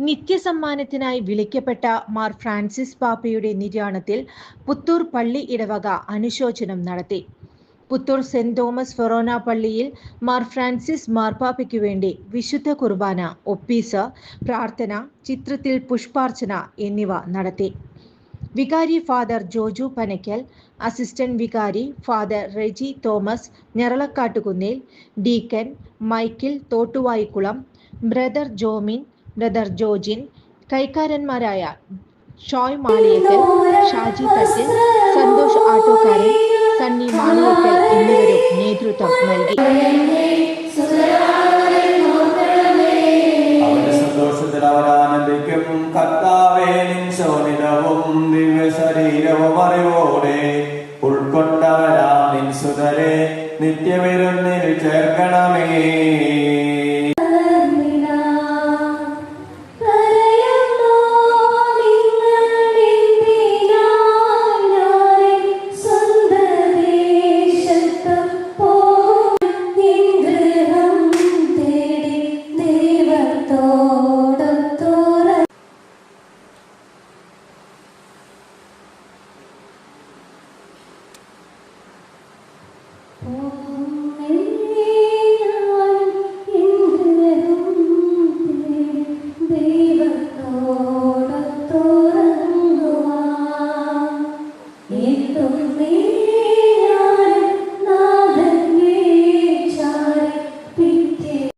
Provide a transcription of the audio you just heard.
നിത്യസമ്മാനത്തിനായി വിളിക്കപ്പെട്ട Mar Francis പാപ്പയുടെ നിര്യാണത്തിൽ പുത്തൂർ പള്ളി ഇടവക അനുശോചനം നടത്തി. പുത്തൂർ സെന്റ് തോമസ് ഫെറോന പള്ളിയിൽ മാർ ഫ്രാൻസിസ് മാർപ്പാപ്പയ്ക്കു വേണ്ടി വിശുദ്ധ കുർബാന ഒപ്പീസ് പ്രാർത്ഥന ചിത്രത്തിൽ പുഷ്പാർച്ചന എന്നിവ നടത്തി. വികാരി ഫാദർ ജോജു പനയ്ക്കൽ അസിസ്റ്റന്റ് വികാരി father Reji Thomas Njeralakkattukunnel deacon Michael Thottuvayikkulam brother Jomin brother Jojin കൈക്കാരന്മാരായ Shoy Maliyekkal Shaji Thattil Santhosh Attokkaran Sunny Maliyekkal എന്നിവരും നേതൃത്വം നൽകി. സന്തോഷത്തിലവരാനന്ദിക്കും ഉൾക്കൊണ്ടവരാ സുതരെ. നിത്യവിരുന്നിൽ ചേർക്കണമേ. என் தொழில்